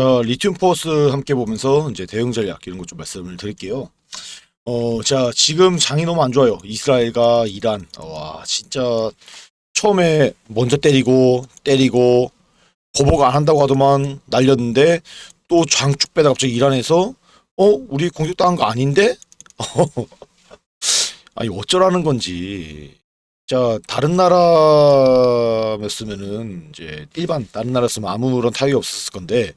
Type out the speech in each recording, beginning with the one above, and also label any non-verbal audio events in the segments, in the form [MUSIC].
자, 리튬 포스 함께 보면서 이제 대응 전략 이런 것 좀 말씀을 드릴게요. 어, 자, 지금 장이 너무 안 좋아요. 이스라엘과 이란. 와, 진짜 처음에 먼저 때리고 때리고 보복 안 한다고 하더만 날렸는데 또 장쭉 빼다 갑자기 이란에서 어, 우리 공격당한 거 아닌데? [LAUGHS] 아니 어쩌라는 건지. 자, 다른 나라였으면은 이제 일반 다른 나라였으면 아무런 타격이 없었을 건데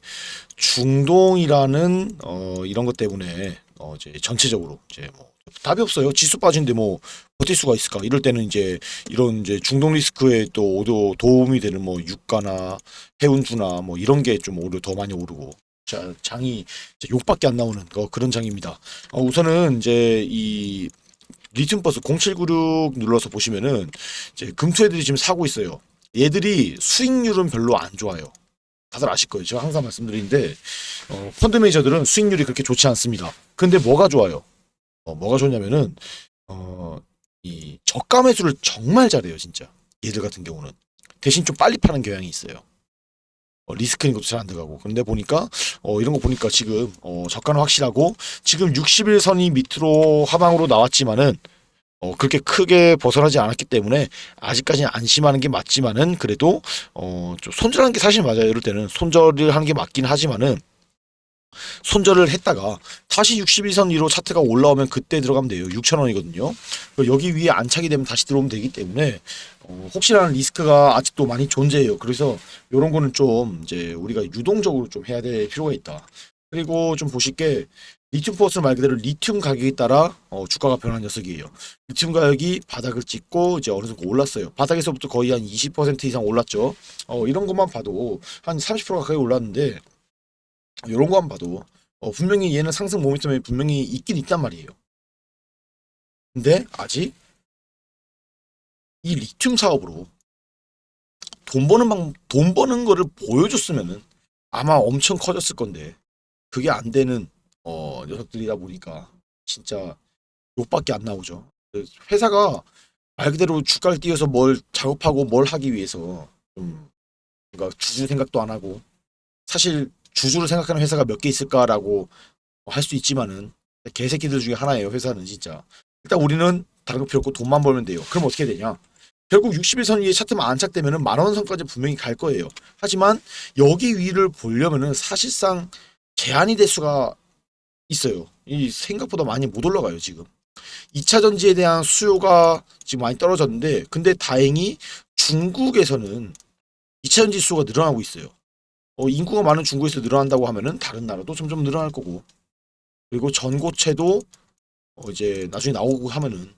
중동이라는 어 이런 것 때문에 어 이제 전체적으로 이제 뭐 답이 없어요. 지수 빠진데 뭐 버틸 수가 있을까? 이럴 때는 이제 이런 이제 중동 리스크에 또 오도 도움이 되는 뭐 유가나 해운주나 뭐 이런 게 좀 오히려 더 많이 오르고 자 장이 욕밖에 안 나오는 어, 그런 장입니다. 어, 우선은 이제 이 리튬 버스 0796 눌러서 보시면은 이제 금투 애들이 지금 사고 있어요. 얘들이 수익률은 별로 안 좋아요. 다들 아실 거예요. 제가 항상 말씀드리는데 어, 펀드 매니저들은 수익률이 그렇게 좋지 않습니다. 근데 뭐가 좋아요? 어, 뭐가 좋냐면은 어, 이 저가 매수를 정말 잘해요, 진짜. 얘들 같은 경우는 대신 좀 빨리 파는 경향이 있어요. 어, 리스크인 것도 잘 안 들어가고. 근데 보니까 어, 이런 거 보니까 지금 어, 저가는 확실하고 지금 60일선이 밑으로 하방으로 나왔지만은 어, 그렇게 크게 벗어나지 않았기 때문에 아직까지는 안심하는 게 맞지만은 그래도 어, 좀 손절하는 게 사실 맞아요. 이럴 때는 손절을 하는 게 맞긴 하지만은 손절을 했다가 다시 62선 위로 차트가 올라오면 그때 들어가면 돼요. 6,000원이거든요. 여기 위에 안착이 되면 다시 들어오면 되기 때문에 어, 혹시라는 리스크가 아직도 많이 존재해요. 그래서 이런 거는 좀 이제 우리가 유동적으로 좀 해야 될 필요가 있다. 그리고 좀 보실 게 리튬 포스 말 그대로 리튬 가격에 따라 어, 주가가 변한 녀석이에요. 리튬 가격이 바닥을 찍고 이제 어느 정도 올랐어요. 바닥에서부터 거의 한 20% 이상 올랐죠. 어, 이런 것만 봐도 한 30% 가까이 올랐는데 이런 거만 봐도 어, 분명히 얘는 상승 모멘텀이 분명히 있긴 있단 말이에요. 근데 아직 이 리튬 사업으로 돈 버는 방, 돈 버는 거를 보여줬으면은 아마 엄청 커졌을 건데 그게 안 되는 어, 녀석들이다 보니까 진짜 욕밖에 안 나오죠. 회사가 말 그대로 주가를 띄워서 뭘 작업하고 뭘 하기 위해서 좀 그러니까 주주 생각도 안 하고 사실 주주를 생각하는 회사가 몇 개 있을까라고 할 수 있지만은 개새끼들 중에 하나예요 회사는 진짜. 일단 우리는 다른 거 필요 없고 돈만 벌면 돼요. 그럼 어떻게 되냐 결국 61선 위에 차트만 안착되면은 만원 선까지 분명히 갈 거예요. 하지만 여기 위를 보려면은 사실상 제한이 될 수가 있어요. 이 생각보다 많이 못 올라가요 지금. 2차 전지에 대한 수요가 지금 많이 떨어졌는데 근데 다행히 중국에서는 2차 전지 수요가 늘어나고 있어요. 어, 인구가 많은 중국에서 늘어난다고 하면은 다른 나라도 점점 늘어날 거고. 그리고 전고체도 어, 이제 나중에 나오고 하면은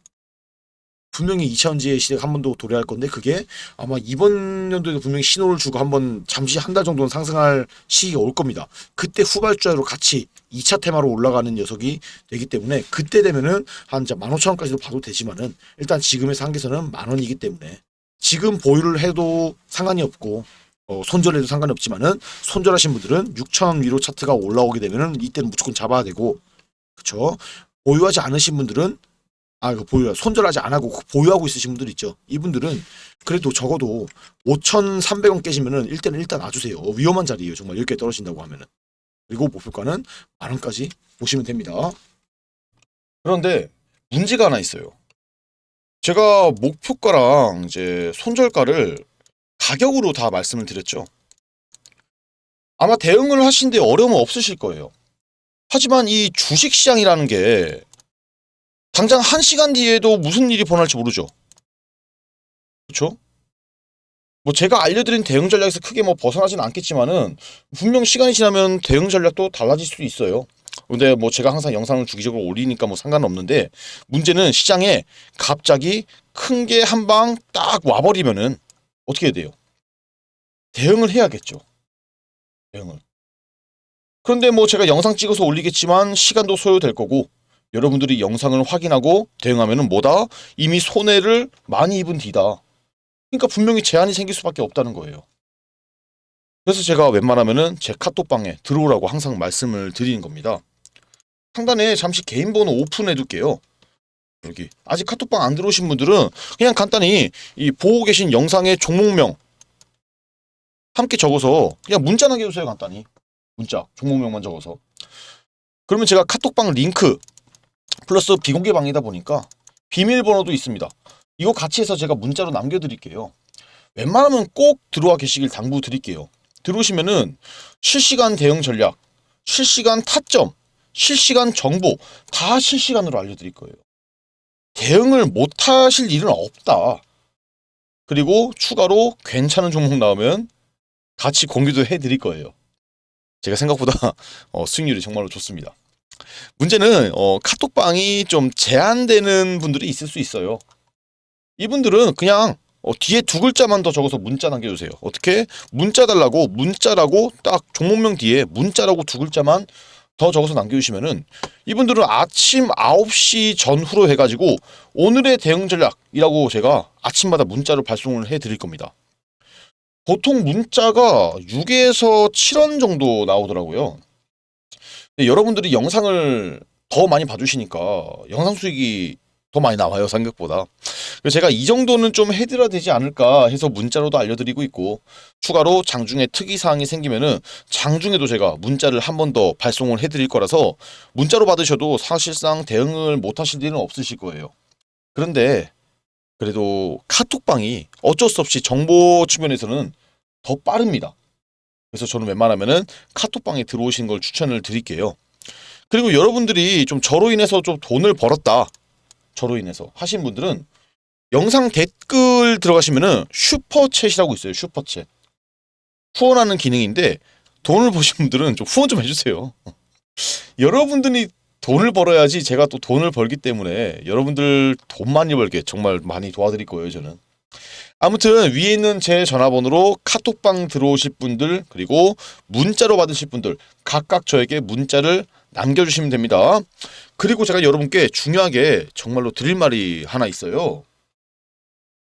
분명히 2차전지의 시대가 한 번 더 도래할 건데 그게 아마 이번 연도에도 분명히 신호를 주고 한번 잠시 한 달 정도는 상승할 시기가 올 겁니다. 그때 후발주자로 같이 2차 테마로 올라가는 녀석이 되기 때문에 그때 되면은 한 15,000원까지도 봐도 되지만은 일단 지금의 상계선은 만 원이기 때문에 지금 보유를 해도 상관이 없고 어, 손절해도 상관이 없지만은 손절하신 분들은 6,000원 위로 차트가 올라오게 되면은 이때는 무조건 잡아야 되고 그쵸 보유하지 않으신 분들은 아 이거 보유 손절하지 안 하고 보유하고 있으신 분들 있죠. 이분들은 그래도 적어도 5,300원 깨지면은 일단은 일단 놔주세요. 어, 위험한 자리예요 정말. 이렇게 떨어진다고 하면은. 그리고 목표가는 만 원까지 보시면 됩니다. 그런데 문제가 하나 있어요. 제가 목표가랑 이제 손절가를 가격으로 다 말씀을 드렸죠. 아마 대응을 하신데 어려움은 없으실 거예요. 하지만 이 주식시장이라는 게 당장 한 시간 뒤에도 무슨 일이 벌어날지 모르죠. 그렇죠? 뭐 제가 알려드린 대응 전략에서 크게 뭐 벗어나진 않겠지만은 분명 시간이 지나면 대응 전략도 달라질 수도 있어요. 근데 뭐 제가 항상 영상을 주기적으로 올리니까 뭐 상관없는데 문제는 시장에 갑자기 큰 게 한 방 딱 와버리면은 어떻게 해야 돼요? 대응을 해야겠죠. 대응을. 그런데 뭐 제가 영상 찍어서 올리겠지만 시간도 소요될 거고 여러분들이 영상을 확인하고 대응하면은 뭐다? 이미 손해를 많이 입은 뒤다. 그러니까 분명히 제한이 생길 수밖에 없다는 거예요. 그래서 제가 웬만하면은 제 카톡방에 들어오라고 항상 말씀을 드리는 겁니다. 상단에 잠시 개인 번호 오픈해 둘게요. 여기 아직 카톡방 안 들어오신 분들은 그냥 간단히 이 보고 계신 영상의 종목명 함께 적어서 그냥 문자 남겨주세요 간단히 문자 종목명만 적어서 그러면 제가 카톡방 링크 플러스 비공개 방이다 보니까 비밀번호도 있습니다. 이거 같이 해서 제가 문자로 남겨드릴게요. 웬만하면 꼭 들어와 계시길 당부드릴게요. 들어오시면은 실시간 대응 전략, 실시간 타점, 실시간 정보 다 실시간으로 알려드릴 거예요. 대응을 못 하실 일은 없다. 그리고 추가로 괜찮은 종목 나오면 같이 공유도 해드릴 거예요. 제가 생각보다 [LAUGHS] 어, 수익률이 정말로 좋습니다. 문제는 어, 카톡방이 좀 제한되는 분들이 있을 수 있어요. 이분들은 그냥 어, 뒤에 두 글자만 더 적어서 문자 남겨주세요. 어떻게? 문자 달라고 문자라고 딱 종목명 뒤에 문자라고 두 글자만 더 적어서 남겨주시면은 이분들은 아침 9시 전후로 해가지고 오늘의 대응 전략이라고 제가 아침마다 문자로 발송을 해드릴 겁니다. 보통 문자가 6에서 7원 정도 나오더라고요. 여러분들이 영상을 더 많이 봐주시니까 영상 수익이 더 많이 나와요 생각보다. 그래서 제가 이 정도는 좀 해드려야 되지 않을까 해서 문자로도 알려드리고 있고 추가로 장중에 특이 사항이 생기면은 장중에도 제가 문자를 한 번 더 발송을 해드릴 거라서 문자로 받으셔도 사실상 대응을 못 하실 일은 없으실 거예요. 그런데 그래도 카톡방이 어쩔 수 없이 정보 측면에서는 더 빠릅니다. 그래서 저는 웬만하면은 카톡방에 들어오신 걸 추천을 드릴게요. 그리고 여러분들이 좀 저로 인해서 좀 돈을 벌었다. 저로 인해서 하신 분들은 영상 댓글 들어가시면은 슈퍼챗이라고 있어요. 슈퍼챗. 후원하는 기능인데 돈을 보신 분들은 좀 후원 좀 해주세요. [LAUGHS] 여러분들이 돈을 벌어야지 제가 또 돈을 벌기 때문에 여러분들 돈 많이 벌게 정말 많이 도와드릴 거예요. 저는. 아무튼 위에 있는 제 전화번호로 카톡방 들어오실 분들 그리고 문자로 받으실 분들 각각 저에게 문자를 남겨주시면 됩니다. 그리고 제가 여러분께 중요하게 정말로 드릴 말이 하나 있어요.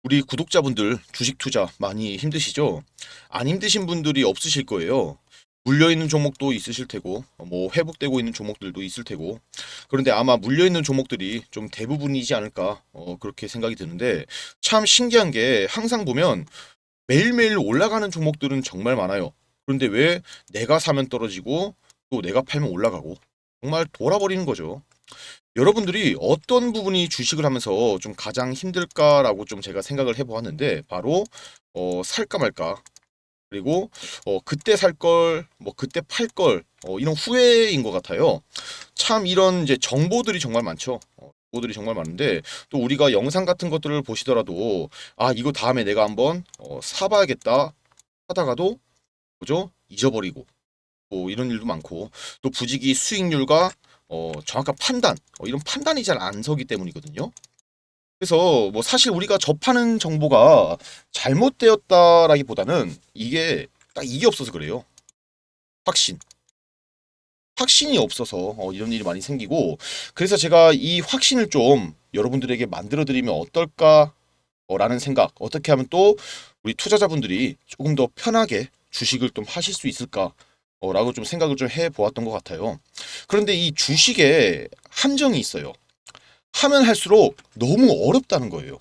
우리 구독자분들 주식 투자 많이 힘드시죠? 안 힘드신 분들이 없으실 거예요. 물려 있는 종목도 있으실 테고, 뭐 회복되고 있는 종목들도 있을 테고, 그런데 아마 물려 있는 종목들이 좀 대부분이지 않을까 어, 그렇게 생각이 드는데 참 신기한 게 항상 보면 매일매일 올라가는 종목들은 정말 많아요. 그런데 왜 내가 사면 떨어지고 또 내가 팔면 올라가고 정말 돌아버리는 거죠. 여러분들이 어떤 부분이 주식을 하면서 좀 가장 힘들까라고 좀 제가 생각을 해보았는데 바로 어, 살까 말까 그리고 어, 그때 살 걸 뭐 그때 팔 걸 어, 이런 후회인 것 같아요. 참 이런 이제 정보들이 정말 많죠. 어, 정보들이 정말 많은데 또 우리가 영상 같은 것들을 보시더라도 아 이거 다음에 내가 한번 어, 사봐야겠다 하다가도 뭐죠 잊어버리고 뭐 이런 일도 많고 또 부지기 수익률과 어, 정확한 판단 어, 이런 판단이 잘 안 서기 때문이거든요. 그래서 뭐 사실 우리가 접하는 정보가 잘못되었다라기보다는 이게 딱 이게 없어서 그래요. 확신. 확신이 없어서 어, 이런 일이 많이 생기고 그래서 제가 이 확신을 좀 여러분들에게 만들어 드리면 어떨까 어, 라는 생각 어떻게 하면 또 우리 투자자분들이 조금 더 편하게 주식을 좀 하실 수 있을까 어, 라고 좀 생각을 좀 해 보았던 것 같아요. 그런데 이 주식에 함정이 있어요. 하면 할수록 너무 어렵다는 거예요.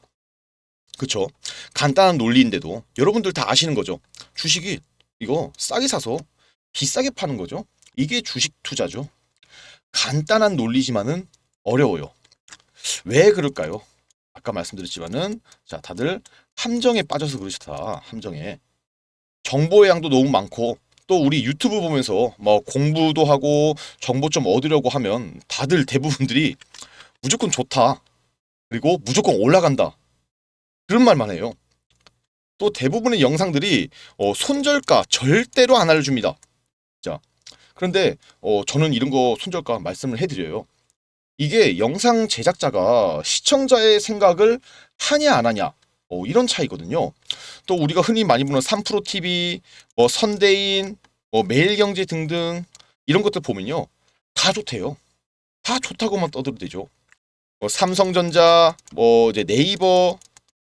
그쵸? 간단한 논리인데도 여러분들 다 아시는 거죠. 주식이 이거 싸게 사서 비싸게 파는 거죠. 이게 주식 투자죠. 간단한 논리지만은 어려워요. 왜 그럴까요? 아까 말씀드렸지만은 자 다들 함정에 빠져서 그러시다. 함정에 정보의 양도 너무 많고 또 우리 유튜브 보면서 뭐 공부도 하고 정보 좀 얻으려고 하면 다들 대부분들이 무조건 좋다. 그리고 무조건 올라간다. 그런 말만 해요. 또 대부분의 영상들이 어, 손절가 절대로 안 알려줍니다. 자, 그런데 어, 저는 이런 거 손절가 말씀을 해드려요. 이게 영상 제작자가 시청자의 생각을 하냐 안 하냐 어, 이런 차이거든요. 또 우리가 흔히 많이 보는 3프로 TV, 뭐 선대인, 뭐 매일경제 등등 이런 것들 보면요 다 좋대요. 다 좋다고만 떠들어대죠. 뭐 삼성전자, 뭐 이제 네이버,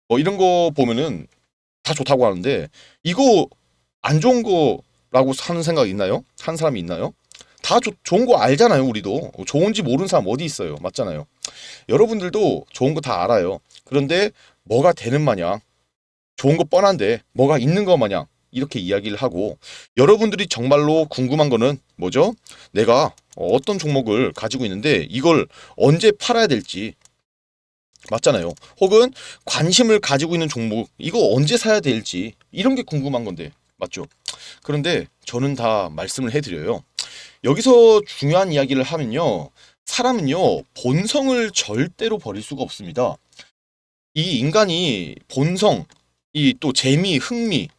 뭐 이런 거 보면은 다 좋다고 하는데 이거 안 좋은 거라고 하는 생각 있나요? 한 사람이 있나요? 다 좋- 좋은 거 알잖아요, 우리도. 좋은지 모르는 사람 어디 있어요? 맞잖아요. 여러분들도 좋은 거 다 알아요. 그런데 뭐가 되는 마냥 좋은 거 뻔한데 뭐가 있는 거 마냥 이렇게 이야기를 하고 여러분들이 정말로 궁금한 거는 뭐죠? 내가 어떤 종목을 가지고 있는데 이걸 언제 팔아야 될지 맞잖아요. 혹은 관심을 가지고 있는 종목 이거 언제 사야 될지 이런 게 궁금한 건데 맞죠? 그런데 저는 다 말씀을 해드려요. 여기서 중요한 이야기를 하면요. 사람은요, 본성을 절대로 버릴 수가 없습니다. 이 인간이 본성, 이 또 재미, 흥미,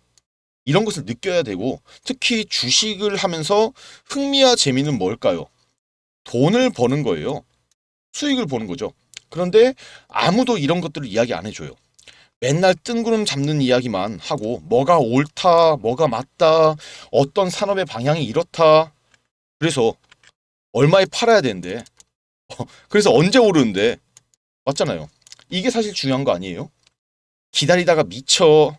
이런 것을 느껴야 되고, 특히 주식을 하면서 흥미와 재미는 뭘까요? 돈을 버는 거예요. 수익을 보는 거죠. 그런데 아무도 이런 것들을 이야기 안 해줘요. 맨날 뜬구름 잡는 이야기만 하고, 뭐가 옳다, 뭐가 맞다, 어떤 산업의 방향이 이렇다. 그래서 얼마에 팔아야 되는데, 어, 그래서 언제 오르는데, 맞잖아요. 이게 사실 중요한 거 아니에요? 기다리다가 미쳐,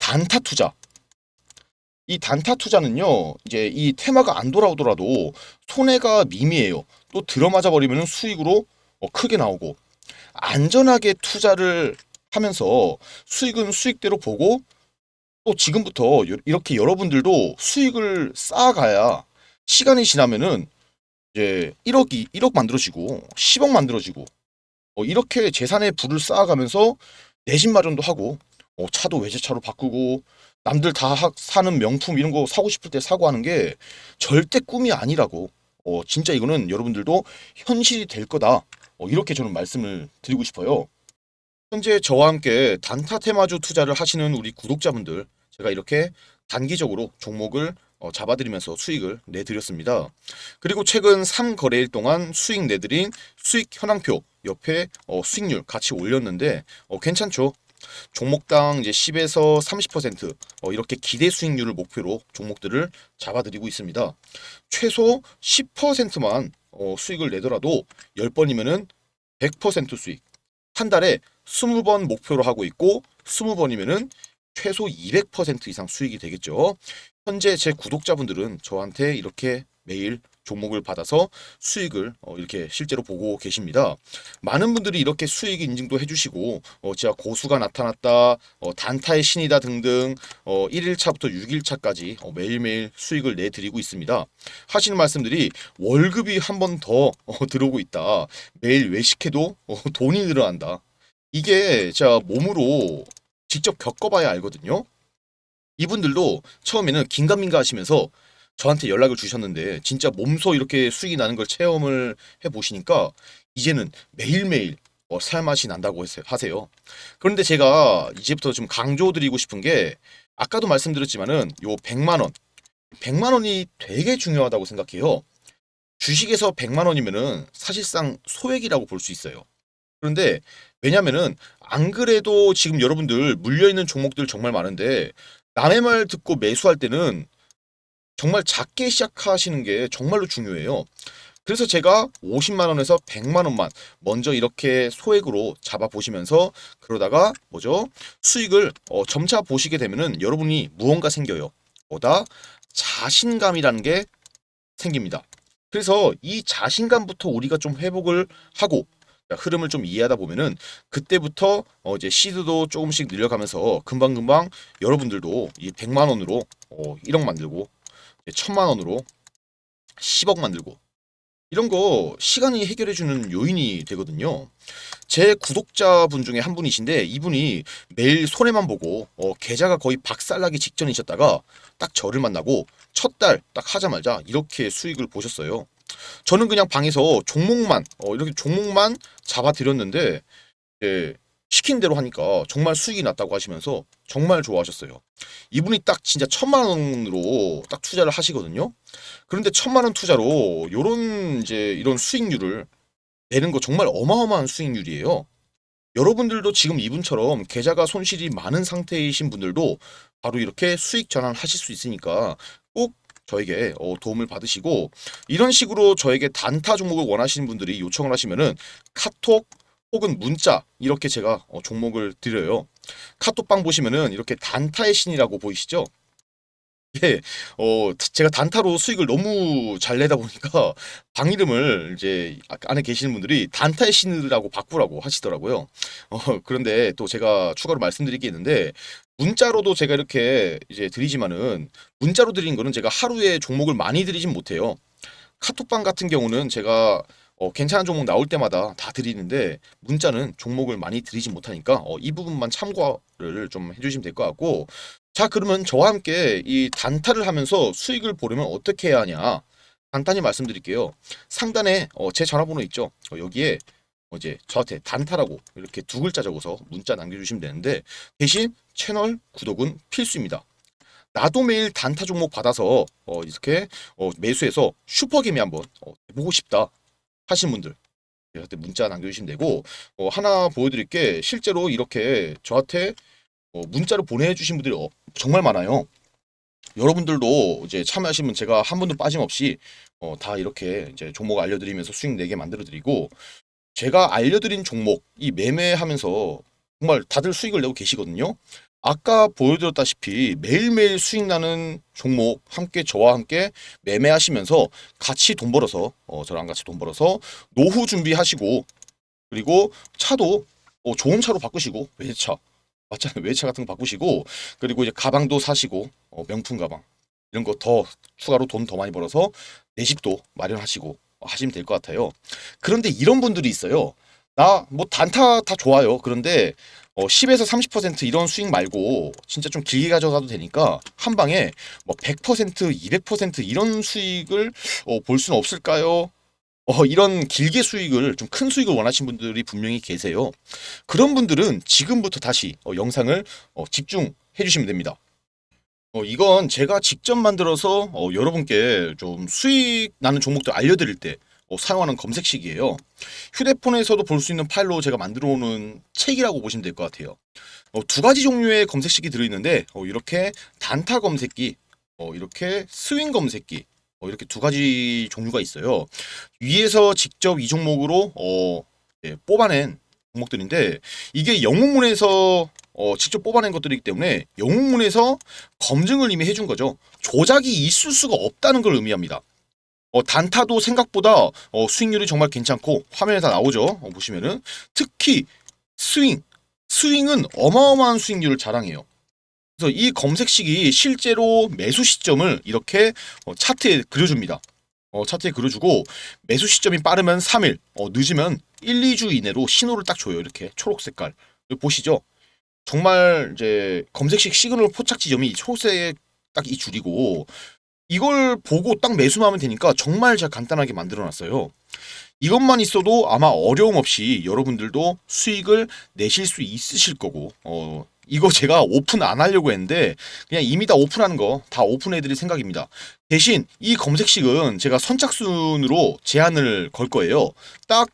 단타 투자. 이 단타 투자는요 이제 이 테마가 안 돌아오더라도 손해가 미미해요. 또 들어맞아 버리면 수익으로 어, 크게 나오고 안전하게 투자를 하면서 수익은 수익대로 보고 또 지금부터 요- 이렇게 여러분들도 수익을 쌓아가야 시간이 지나면은 이제 1억이 1억 만들어지고 10억 만들어지고 어, 이렇게 재산의 부를 쌓아가면서 내 집 마련도 하고 어, 차도 외제차로 바꾸고 남들 다 하- 사는 명품 이런 거 사고 싶을 때 사고 하는 게 절대 꿈이 아니라고 어, 진짜 이거는 여러분들도 현실이 될 거다 어, 이렇게 저는 말씀을 드리고 싶어요. 현재 저와 함께 단타 테마주 투자를 하시는 우리 구독자분들 제가 이렇게 단기적으로 종목을 어, 잡아드리면서 수익을 내드렸습니다. 그리고 최근 3거래일 동안 수익 내드린 수익 현황표 옆에 어, 수익률 같이 올렸는데 어, 괜찮죠? 종목당 이제 10에서 30% 어, 이렇게 기대 수익률을 목표로 종목들을 잡아드리고 있습니다. 최소 10%만 어, 수익을 내더라도 10번이면은 100% 수익. 한 달에 20번 목표로 하고 있고 20번이면은 최소 200% 이상 수익이 되겠죠. 현재 제 구독자분들은 저한테 이렇게 매일 종목을 받아서 수익을 어, 이렇게 실제로 보고 계십니다. 많은 분들이 이렇게 수익 인증도 해주시고 어, 제가 고수가 나타났다, 어, 단타의 신이다 등등 어, 1일차부터 6일차까지 어, 매일매일 수익을 내드리고 있습니다. 하시는 말씀들이 월급이 한 번 더 어, 들어오고 있다. 매일 외식해도 어, 돈이 늘어난다. 이게 제가 몸으로 직접 겪어봐야 알거든요. 이분들도 처음에는 긴가민가 하시면서 저한테 연락을 주셨는데 진짜 몸소 이렇게 수익이 나는 걸 체험을 해보시니까 이제는 매일매일 어, 살맛이 난다고 하세- 하세요. 그런데 제가 이제부터 좀 강조드리고 싶은 게 아까도 말씀드렸지만은 요 100만 원, 100만 원이 되게 중요하다고 생각해요. 주식에서 100만 원이면은 사실상 소액이라고 볼 수 있어요. 그런데 왜냐면은 안 그래도 지금 여러분들 물려 있는 종목들 정말 많은데 남의 말 듣고 매수할 때는 정말 작게 시작하시는 게 정말로 중요해요. 그래서 제가 50만 원에서 100만 원만 먼저 이렇게 소액으로 잡아 보시면서 그러다가 뭐죠? 수익을 어, 점차 보시게 되면은 여러분이 무언가 생겨요. 뭐다? 자신감이라는 게 생깁니다. 그래서 이 자신감부터 우리가 좀 회복을 하고 흐름을 좀 이해하다 보면은 그때부터 어 이제 시드도 조금씩 늘려가면서 금방금방 여러분들도 이 100만 원으로 어 1억 만들고 1000만 원으로 10억 만들고 이런 거 시간이 해결해 주는 요인이 되거든요. 제 구독자분 중에 한 분이신데 이분이 매일 손해만 보고 어, 계좌가 거의 박살나기 직전이셨다가 딱 저를 만나고 첫 달 딱 하자마자 이렇게 수익을 보셨어요. 저는 그냥 방에서 종목만 어, 이렇게 종목만 잡아드렸는데 예, 시킨 대로 하니까 정말 수익이 났다고 하시면서 정말 좋아하셨어요. 이분이 딱 진짜 천만 원으로 딱 투자를 하시거든요. 그런데 천만 원 투자로 요런 이제 이런 수익률을 내는 거 정말 어마어마한 수익률이에요. 여러분들도 지금 이분처럼 계좌가 손실이 많은 상태이신 분들도 바로 이렇게 수익 전환하실 수 있으니까 꼭 저에게 어, 도움을 받으시고 이런 식으로 저에게 단타 종목을 원하시는 분들이 요청을 하시면은 카톡 혹은 문자 이렇게 제가 어, 종목을 드려요. 카톡방 보시면은 이렇게 단타의 신이라고 보이시죠? 예, 어, 제가 단타로 수익을 너무 잘 내다 보니까 [LAUGHS] 방 이름을 이제 아- 안에 계시는 분들이 단타의 신이라고 바꾸라고 하시더라고요. 어, 그런데 또 제가 추가로 말씀드릴 게 있는데 문자로도 제가 이렇게 이제 드리지만은 문자로 드린 거는 제가 하루에 종목을 많이 드리진 못해요. 카톡방 같은 경우는 제가 어, 괜찮은 종목 나올 때마다 다 드리는데 문자는 종목을 많이 드리지 못하니까 어, 이 부분만 참고를 좀 해주시면 될 것 같고. 자 그러면 저와 함께 이 단타를 하면서 수익을 보려면 어떻게 해야 하냐? 간단히 말씀드릴게요. 상단에 어, 제 전화번호 있죠? 어, 여기에 어, 이제 저한테 단타라고 이렇게 두 글자 적어서 문자 남겨주시면 되는데 대신 채널 구독은 필수입니다. 나도 매일 단타 종목 받아서 어, 이렇게 어, 매수해서 슈퍼게임 한번 어, 보고 싶다 하신 분들 저한테 문자 남겨주시면 되고 어, 하나 보여드릴 게 실제로 이렇게 저한테 어, 문자로 보내주신 분들이 어, 정말 많아요. 여러분들도 이제 참여하시면 제가 한 분도 빠짐없이 어, 다 이렇게 이제 종목 알려드리면서 수익 내게 만들어드리고 제가 알려드린 종목 이 매매하면서 정말 다들 수익을 내고 계시거든요. 아까 보여드렸다시피 매일매일 수익 나는 종목 함께 저와 함께 매매하시면서 같이 돈 벌어서 어, 저랑 같이 돈 벌어서 노후 준비하시고 그리고 차도 어, 좋은 차로 바꾸시고 외제차 맞잖아요 외제차 같은 거 바꾸시고 그리고 이제 가방도 사시고 어, 명품 가방 이런 거 더 추가로 돈 더 많이 벌어서 내 집도 마련하시고 하시면 될 것 같아요. 그런데 이런 분들이 있어요. 나 뭐 단타 다 좋아요. 그런데 어, 10에서 30% 이런 수익 말고 진짜 좀 길게 가져가도 되니까 한 방에 뭐 100%, 200% 이런 수익을 어, 볼 수는 없을까요? 어, 이런 길게 수익을 좀 큰 수익을 원하시는 분들이 분명히 계세요. 그런 분들은 지금부터 다시 어, 영상을 어, 집중해 주시면 됩니다. 어, 이건 제가 직접 만들어서 어, 여러분께 좀 수익 나는 종목들 알려드릴 때 어, 사용하는 검색식이에요. 휴대폰에서도 볼 수 있는 파일로 제가 만들어 오는 책이라고 보시면 될 것 같아요. 어, 두 가지 종류의 검색식이 들어있는데 어, 이렇게 단타 검색기, 어, 이렇게 스윙 검색기 어, 이렇게 두 가지 종류가 있어요. 위에서 직접 이 종목으로 어, 예, 뽑아낸 종목들인데 이게 영웅문에서 어, 직접 뽑아낸 것들이기 때문에 영웅문에서 검증을 이미 해준 거죠. 조작이 있을 수가 없다는 걸 의미합니다. 어, 단타도 생각보다 어, 수익률이 정말 괜찮고 화면에 다 나오죠. 어, 보시면은 특히 스윙, 스윙은 어마어마한 수익률을 자랑해요. 그래서 이 검색식이 실제로 매수 시점을 이렇게 어, 차트에 그려줍니다. 어, 차트에 그려주고 매수 시점이 빠르면 3일, 어, 늦으면 1, 2주 이내로 신호를 딱 줘요. 이렇게 초록 색깔. 보시죠. 정말 이제 검색식 시그널 포착 지점이 초록색 딱 이 줄이고 이걸 보고 딱 매수만 하면 되니까 정말 잘 간단하게 만들어 놨어요. 이것만 있어도 아마 어려움 없이 여러분들도 수익을 내실 수 있으실 거고 어 이거 제가 오픈 안 하려고 했는데 그냥 이미 다 오픈하는 거 다 오픈해 드릴 생각입니다. 대신 이 검색식은 제가 선착순으로 제한을 걸 거예요. 딱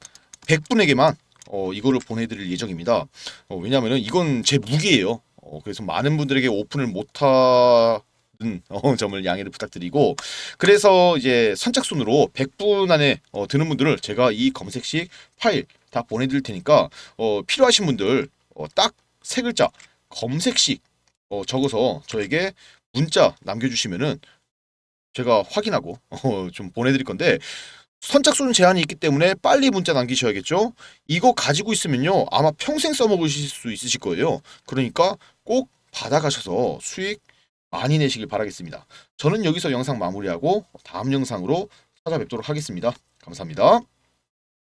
100분에게만 어 이거를 보내 드릴 예정입니다. 어, 왜냐면은 이건 제 무기예요. 어, 그래서 많은 분들에게 오픈을 못하 는 어, 점을 양해를 부탁드리고 그래서 이제 선착순으로 100분 안에 어, 드는 분들을 제가 이 검색식 파일 다 보내드릴 테니까 어, 필요하신 분들 어, 딱 세 글자 검색식 어, 적어서 저에게 문자 남겨주시면은 제가 확인하고 어, 좀 보내드릴 건데 선착순 제한이 있기 때문에 빨리 문자 남기셔야겠죠. 이거 가지고 있으면요 아마 평생 써먹으실 수 있으실 거예요. 그러니까 꼭 받아가셔서 수익 많이 내시길 바라겠습니다. 저는 여기서 영상 마무리하고 다음 영상으로 찾아뵙도록 하겠습니다. 감사합니다.